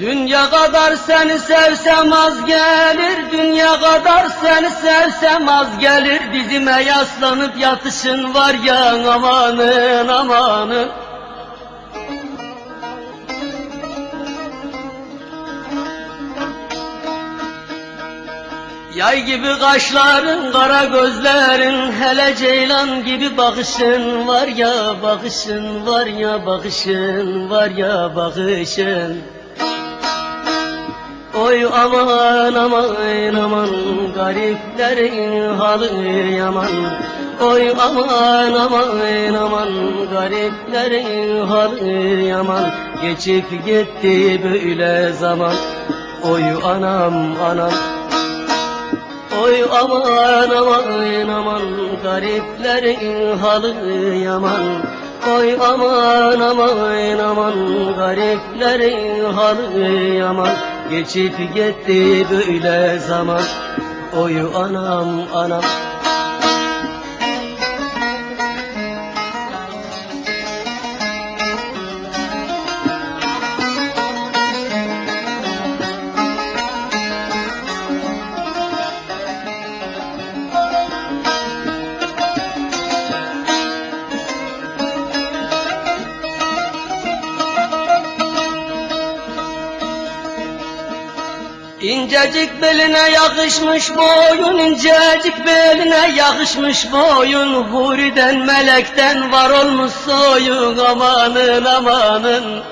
Dünya kadar seni sevsem az gelir Dünya kadar seni sevsem az gelir Dizime yaslanıp yatışın var ya amanın amanın Yay gibi kaşların, kara gözlerin, hele ceylan gibi bakışın var ya, bakışın var ya, bakışın var ya, bakışın. Oy aman aman aman gariplerin halı yaman. Oy aman aman aman gariplerin halı yaman. Geçip gitti böyle zaman. Oy anam anam. Oy aman aman aman gariplerin halı yaman. Oy aman aman aman gariplerin halı yaman Geçip gitti böyle zaman. Oy anam anam İncecik beline yakışmış boyun, incecik beline yakışmış boyun. Huri'den melekten var olmuş soyun amanın amanın.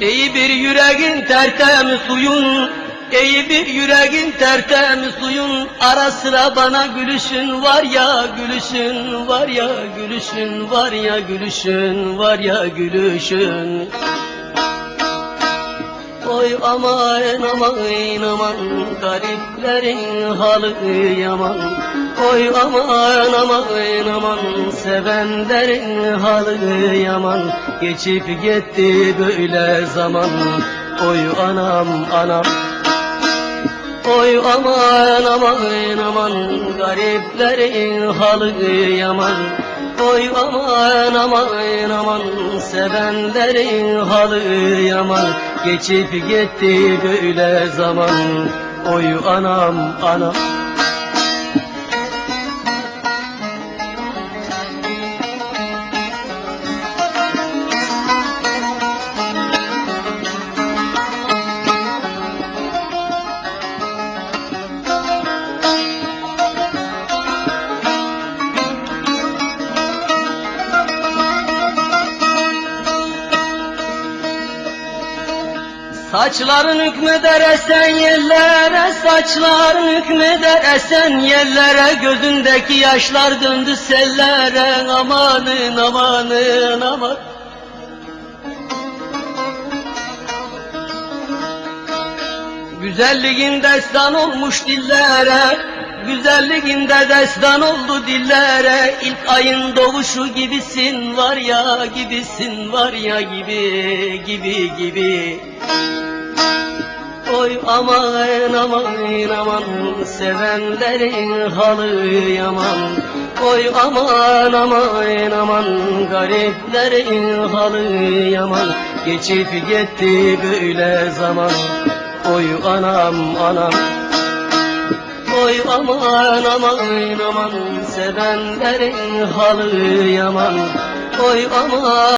İyi bir yüreğin tertemiz suyun İyi bir yüreğin tertemiz suyun Ara sıra bana gülüşün var ya gülüşün var ya gülüşün var ya gülüşün var ya gülüşün. Oy aman aman aman gariplerin halı yaman. Oy aman aman aman sevenlerin halı yaman. Geçip gitti böyle zaman. Oy anam anam Oy aman aman aman gariplerin halı yaman. Oy aman aman aman sevenlerin halı yaman. Geçip gitti böyle zaman. Oy anam anam Saçların hükmeder esen yerlere, saçların hükmeder esen yerlere, gözündeki yaşlar döndü sellere, amanın amanın aman. Güzelliğin destan olmuş dillere, güzelliğinde destan oldu dillere, ilk ayın doğuşu gibisin var ya, gibisin var ya gibi, gibi gibi. Oy aman aman aman sevenlerin halı yaman. Oy aman aman aman gariplerin halı yaman. Geçip gitti böyle zaman. Oy anam anam. Oy aman aman aman sevenlerin halı yaman. Oy aman